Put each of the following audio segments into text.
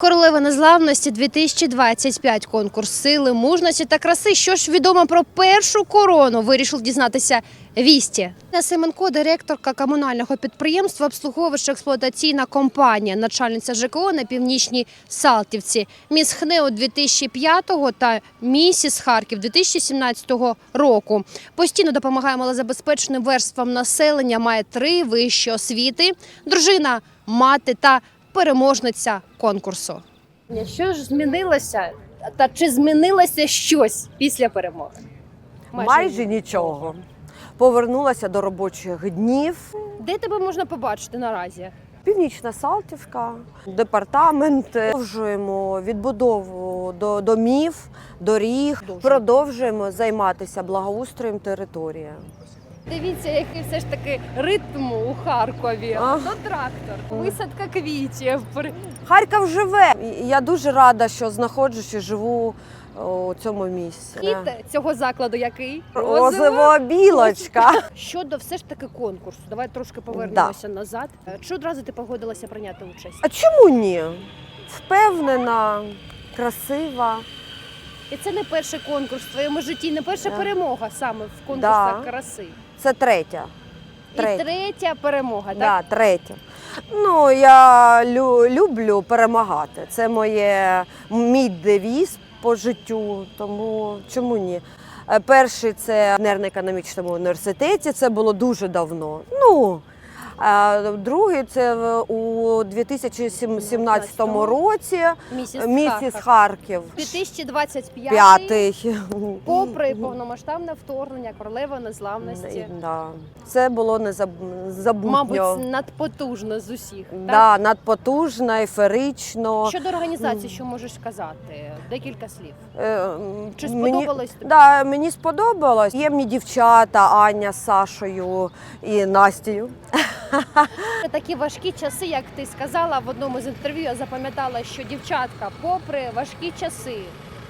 Королева незламності 2025 конкурс сили, мужності та краси. Що ж відомо про першу корону? Вирішив дізнатися Вісті. Інна Семенко, директорка комунального підприємства, обслуговуюча експлуатаційна компанія, начальниця ЖКО на північній Салтівці, міс ХНЕО 2005 та місіс Харків 2017 року. Постійно допомагає малозабезпеченим верствам населення. Має три вищі освіти. Дружина, мати та переможниця конкурсу. Що ж змінилося? Та чи змінилося щось після перемоги? Майже, нічого. Повернулася до робочих днів. Де тебе можна побачити наразі? Північна Салтівка, департамент. Продовжуємо відбудову до домів, доріг. Продовжуємо займатися благоустроєм території. Дивіться, який все ж таки ритм у Харкові. А. То трактор, висадка квітів. Харків живе. Я дуже рада, що знаходжусь і живу у цьому місці. Хід цього закладу який? Розова білочка. Щодо все ж таки конкурсу, давай трошки повернемося назад. Чи одразу ти погодилася прийняти участь? А чому ні? Впевнена, красива. І це не перший конкурс в твоєму житті, не перша Да. перемога саме в конкурсах Да. краси. Це третя. І Третя. перемога, так? Да, третя. Ну, я лю- люблю перемагати. Це моє мій девіз по життю, тому чому ні? Е, Перший це в Нервно-економічному університеті, це було дуже давно. Ну, другий це у 2017 році Місіс, місіс Харків. Харків. 2025 П'ятий. попри повномасштабне вторгнення королева незламності. Да. Це було незабутньо. Мабуть, надпотужно з усіх. Так? Да, надпотужно, ейферично. Щодо організації, що можеш сказати? Декілька слів. Е, Чи сподобалось тобі? Да, мені сподобалось. Ємні дівчата, Аня з Сашою і Настею. Такі важкі часи, як ти сказала в одному з інтерв'ю, я запам'ятала, що дівчатка, попри важкі часи,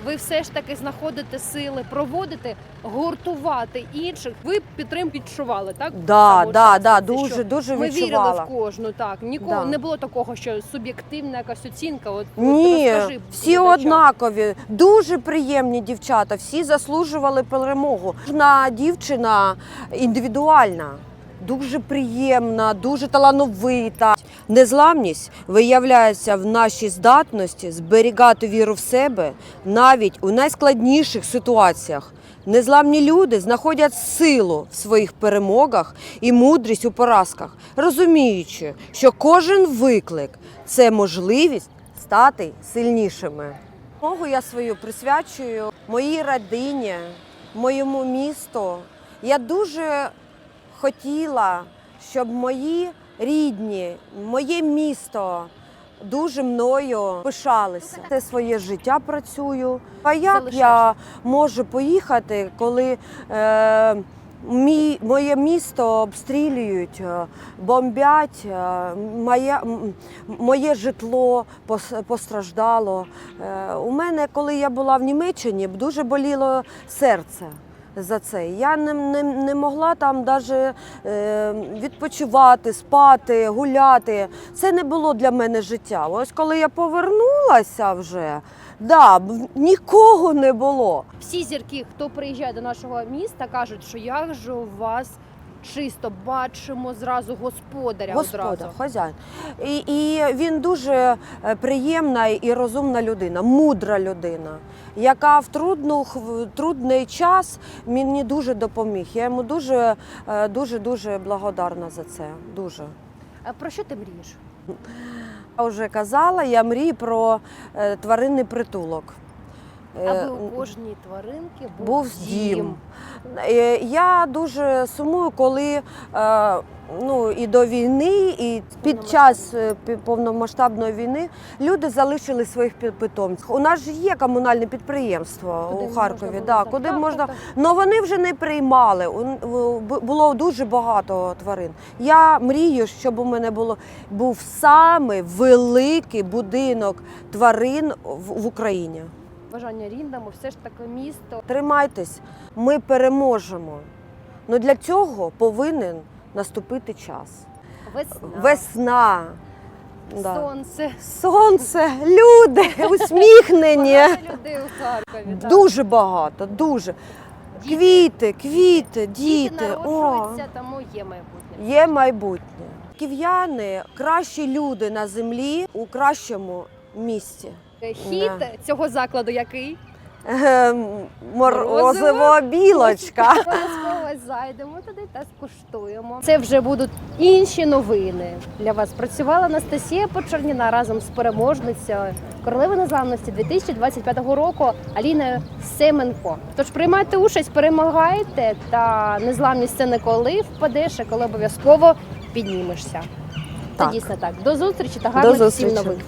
ви все ж таки знаходите сили проводити, гуртувати інших. Ви підтримки відчували, так? Да, Самого да, да, Це дуже, що дуже Ми вірили в кожну, так. Ніколи Да. не було такого, що суб'єктивна якась оцінка. От, от Ні, розкажи всі глядачам. однакові, дуже приємні дівчата, всі заслужували перемогу. Кожна дівчина індивідуальна, дуже приємна, дуже талановита. Незламність виявляється в нашій здатності зберігати віру в себе навіть у найскладніших ситуаціях. Незламні люди знаходять силу в своїх перемогах і мудрість у поразках, розуміючи, що кожен виклик це можливість стати сильнішими. Могу я свою присвячую моїй родині, моєму місту. Я дуже хотіла, щоб мої рідні, моє місто дуже мною пишалися. Це своє життя працюю. А як я можу поїхати, коли е, мій, моє місто обстрілюють, е, бомбять, е, моє, моє житло пос- постраждало. Е, У мене, коли я була в Німеччині, дуже боліло серце. За це я не, не, не могла там навіть е, відпочивати, спати, гуляти. Це не було для мене життя. Ось коли я повернулася вже, да, нікого не було. Всі зірки, хто приїжджає до нашого міста, кажуть, що як же у вас чисто бачимо зразу господаря Господа, одразу. хазяїн. І, і він дуже е, приємна і розумна людина, мудра людина, яка в трудну трудний час мені дуже допоміг. Я йому дуже, е, дуже, дуже благодарна за це. Дуже. А про що ти мрієш? Я вже казала, я мрію про е, тваринний притулок. Е, Аби у кожній тваринки був, був дім. Е, Я дуже сумую, коли е, ну, і до війни, і під час повномасштабної війни люди залишили своїх питомців. У нас ж є комунальне підприємство Куди у Харкові, було да, куди Так, можна. але вони вже не приймали. Було дуже багато тварин. Я мрію, щоб у мене було був самий великий будинок тварин в Україні. Бажання рідному, все ж таки місто. Тримайтесь, ми переможемо. Ну для цього повинен наступити час. Весна. Весна, Да. сонце. Сонце, люди, усміхнені. Багато людей у Харкові. так. Дуже багато, дуже. Діти. Квіти, квіти, Діти діти. О, народжуються, тому є майбутнє. є майбутнє. Ків'яни кращі люди на землі у кращому місці. Хід цього закладу який? Ем, Морозиво. Білочка. Обов'язково зайдемо туди та скуштуємо. Це вже будуть інші новини. Для вас працювала Анастасія Почерніна разом з переможницею королеви незламності 2025 року Аліною Семенко. Тож приймайте участь, перемагайте та незламність це не коли впадеш, а коли обов'язково піднімешся. Це дійсно так. До зустрічі та гарних всім новин.